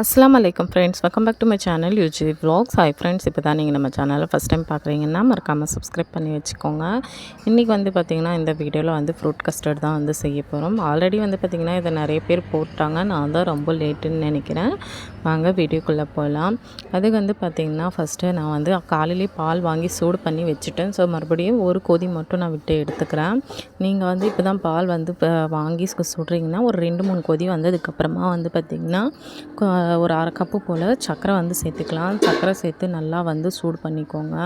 அஸ்லாம் அலைக்கும் friends welcome back to my channel UG vlogs. Hi friends இப்போ தான் நீங்கள் நம்ம சேனலை ஃபஸ்ட் டைம் பார்க்குறீங்கன்னா மறக்காமல் சப்ஸ்கிரைப் பண்ணி வச்சுக்கோங்க. இன்றைக்கி வந்து பார்த்திங்கன்னா இந்த வீடியோவில் வந்து ஃப்ரூட் கஸ்டர்ட் தான் வந்து செய்ய போகிறோம் ஆல்ரெடி வந்து பார்த்திங்கன்னா இதை நிறைய பேர் போட்டாங்க. நான் தான் ரொம்ப லேட்டுன்னு நினைக்கிறேன். வாங்க வீடியோக்குள்ளே போகலாம் அதுக்கு வந்து பார்த்திங்கன்னா ஃபஸ்ட்டு நான் வந்து காலையிலே பால் வாங்கி சூடு பண்ணி வச்சுட்டேன். ஸோ மறுபடியும் ஒரு கொதி மட்டும் நான் விட்டு எடுத்துக்கிறேன். நீங்கள் வந்து இப்போ தான் பால் வந்து இப்போ வாங்கி சுடுறீங்கன்னா ஒரு ரெண்டு மூணு கொதி வந்ததுக்கப்புறமா வந்து பார்த்திங்கன்னா ஒரு அரை கப்பு போல் சர்க்கரை வந்து சேர்த்துக்கலாம். சர்க்கரை சேர்த்து நல்லா வந்து சூடு பண்ணிக்கோங்க.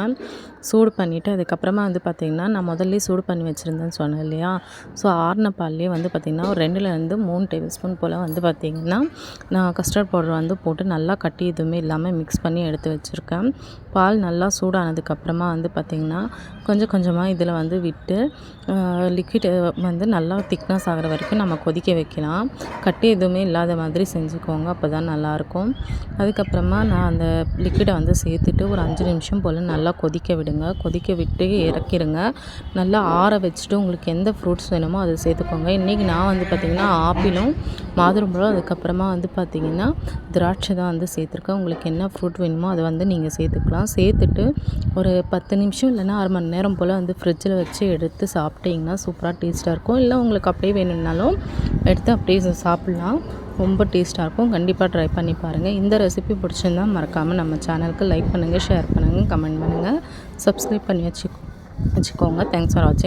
சூடு பண்ணிவிட்டு அதுக்கப்புறமா வந்து பார்த்திங்கன்னா நான் முதல்ல சூடு பண்ணி வச்சுருந்தேன்னு சொன்னேன் இல்லையா? ஸோ ஆறின பால்லேயே வந்து பார்த்திங்கன்னா ஒரு ரெண்டுலேருந்து மூணு டேபிள் ஸ்பூன் போல் வந்து பார்த்திங்கன்னா நான் கஸ்டர்ட் பவுடர் வந்து போட்டு நல்லா கட்டி எதுவுமே இல்லாமல் மிக்ஸ் பண்ணி எடுத்து வச்சுருக்கேன். பால் நல்லா சூடானதுக்கப்புறமா வந்து பார்த்திங்கன்னா கொஞ்சம் கொஞ்சமாக இதில் வந்து விட்டு லிக்விட் வந்து நல்லா திக்னஸ் ஆகிற வரைக்கும் நம்ம கொதிக்க வைக்கலாம். கட்டி எதுவுமே இல்லாத மாதிரி செஞ்சுக்கோங்க. அப்போ தான் நல்லா நல்லாயிருக்கும். அதுக்கப்புறமா நான் அந்த லிக்விடை வந்து சேர்த்துட்டு ஒரு அஞ்சு நிமிஷம் போல் நல்லா கொதிக்க விடுங்க. கொதிக்க விட்டு இறக்கிடுங்க நல்லா ஆற வச்சுட்டு உங்களுக்கு எந்த ஃப்ரூட்ஸ் வேணுமோ அதை சேர்த்துக்கோங்க. இன்றைக்கி நான் வந்து பார்த்திங்கன்னா ஆப்பிளும் மாதுளம்பழம் அதுக்கப்புறமா வந்து பார்த்திங்கன்னா திராட்சை தான் வந்து சேர்த்துருக்கேன். உங்களுக்கு என்ன ஃப்ரூட் வேணுமோ அதை வந்து நீங்கள் சேர்த்துக்கலாம். சேர்த்துட்டு ஒரு பத்து நிமிஷம் இல்லைன்னா அரை மணி நேரம் போல் வந்து ஃப்ரிட்ஜில் வச்சு எடுத்து சாப்பிட்டீங்கன்னா சூப்பராக டேஸ்ட்டாக இருக்கும். இல்லை உங்களுக்கு அப்படியே வேணும்னாலும் எடுத்து அப்படியே சாப்பிட்லாம். ரொம்ப டேஸ்ட்டாக இருக்கும். கண்டிப்பாக ட்ரை பண்ணி பாருங்கள் இந்த ரெசிபி பிடிச்சிருந்தா மறக்காமல் நம்ம சேனலுக்கு லைக் பண்ணுங்கள் ஷேர் பண்ணுங்கள் கமெண்ட் பண்ணுங்கள் சப்ஸ்கிரைப் பண்ணி வச்சு வச்சுக்கோங்க. தேங்க்ஸ் ஃபார் வாட்சிங்